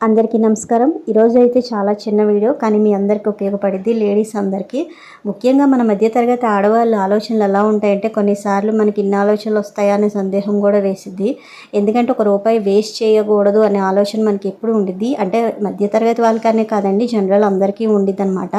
అందరికీ నమస్కారం. ఈరోజు అయితే చాలా చిన్న వీడియో కానీ మీ అందరికీ ఉపయోగపడింది లేడీస్ అందరికీ. ముఖ్యంగా మన మధ్యతరగతి ఆడవాళ్ళ ఆలోచనలు ఎలా ఉంటాయంటే కొన్నిసార్లు మనకి ఇన్ని ఆలోచనలు వస్తాయా అనే సందేహం కూడా వేసిద్ది. ఎందుకంటే ఒక రూపాయి వేస్ట్ చేయకూడదు అనే ఆలోచన మనకి ఎప్పుడు ఉండిద్ది. అంటే మధ్యతరగతి వాళ్ళకనే కాదండి జనరల్ అందరికీ ఉండిద్ది అనమాట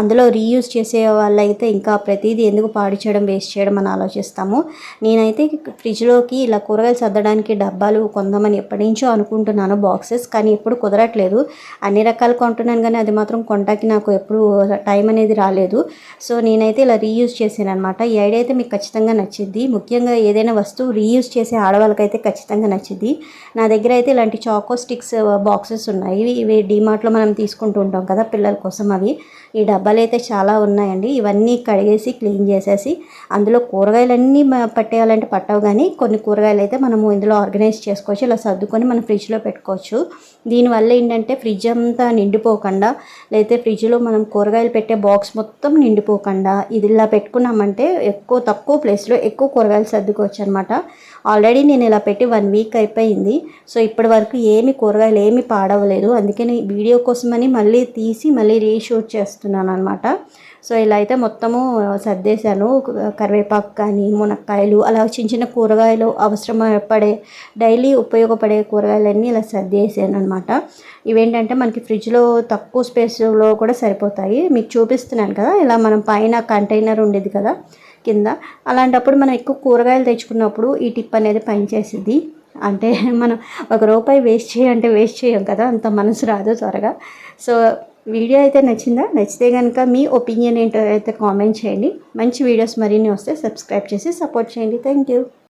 అందులో రీయూజ్ చేసే వాళ్ళైతే ఇంకా ప్రతిదీ ఎందుకు పాడు చేయడం వేస్ట్ చేయడం అని ఆలోచిస్తాము. నేనైతే ఫ్రిడ్జ్లోకి ఇలా కూరగాయలు సర్దడానికి డబ్బాలు కొందామని ఎప్పటి నుంచో అనుకుంటున్నాను బాక్సెస్ కానీ ఎప్పుడు ఎప్పుడు కుదరట్లేదు. అన్ని రకాలు కొంటున్నాను కానీ అది మాత్రం కొంటాకి నాకు ఎప్పుడు టైం అనేది రాలేదు. సో నేనైతే ఇలా రీయూజ్ చేశాను అనమాట ఈ ఐడియా అయితే మీకు ఖచ్చితంగా నచ్చింది. ముఖ్యంగా ఏదైనా వస్తువు రీయూజ్ చేసే ఆడవాళ్ళకైతే ఖచ్చితంగా నచ్చింది. నా దగ్గర అయితే ఇలాంటి చాకో స్టిక్స్ బాక్సెస్ ఉన్నాయి. ఇవి డిమార్ట్లో మనం తీసుకుంటూ ఉంటాం కదా పిల్లల కోసం అవి. ఈ డబ్బాలు అయితే చాలా ఉన్నాయండి. ఇవన్నీ కడిగేసి క్లీన్ చేసేసి అందులో కూరగాయలన్నీ పట్టేయాలంటే పట్టవు కానీ కొన్ని కూరగాయలు అయితే మనము ఇందులో ఆర్గనైజ్ చేసుకోవచ్చు. ఇలా సర్దుకొని మనం ఫ్రిడ్జ్లో పెట్టుకోవచ్చు. దీనివల్ల ఏంటంటే ఫ్రిడ్జ్ అంతా నిండిపోకుండా లేకపోతే ఫ్రిడ్జ్లో మనం కూరగాయలు పెట్టే బాక్స్ మొత్తం నిండిపోకుండా ఇది ఇలా పెట్టుకున్నామంటే ఎక్కువ తక్కువ ప్లేస్లో ఎక్కువ కూరగాయలు సర్దుకోవచ్చు అనమాట ఆల్రెడీ నేను ఇలా పెట్టి వన్ వీక్ అయిపోయింది. సో ఇప్పటి వరకు ఏమి కూరగాయలు ఏమి పాడవలేదు. అందుకని వీడియో కోసమని మళ్ళీ తీసి మళ్ళీ రీషూట్ చేస్తున్నాను అనమాట సో ఇలా అయితే మొత్తము సర్దేశాను. కరివేపాకు కానీ మునక్కాయలు అలా చిన్న చిన్న కూరగాయలు అవసరం పడే డైలీ ఉపయోగపడే కూరగాయలన్నీ ఇలా సర్దేసాను అనమాట ఇవేంటంటే మనకి ఫ్రిడ్జ్లో తక్కువ స్పేస్లో కూడా సరిపోతాయి. మీకు చూపిస్తున్నాను కదా ఇలా మనం పైన కంటైనర్ ఉండేది కదా కింద. అలాంటప్పుడు మనం ఎక్కువ కూరగాయలు తెచ్చుకున్నప్పుడు ఈ టిప్ అనేది పనిచేసింది అంటే మనం ఒక రూపాయి వేస్ట్ చేయంటే వేస్ట్ చేయం కదా అంత మనసు రాదు త్వరగా. సో వీడియో అయితే నచ్చిందా? నచ్చితే కనుక మీ ఒపీనియన్ ఏంటో అయితే కామెంట్ చేయండి. మంచి వీడియోస్ మరిన్ని వస్తే సబ్స్క్రైబ్ చేసి సపోర్ట్ చేయండి. Thank you.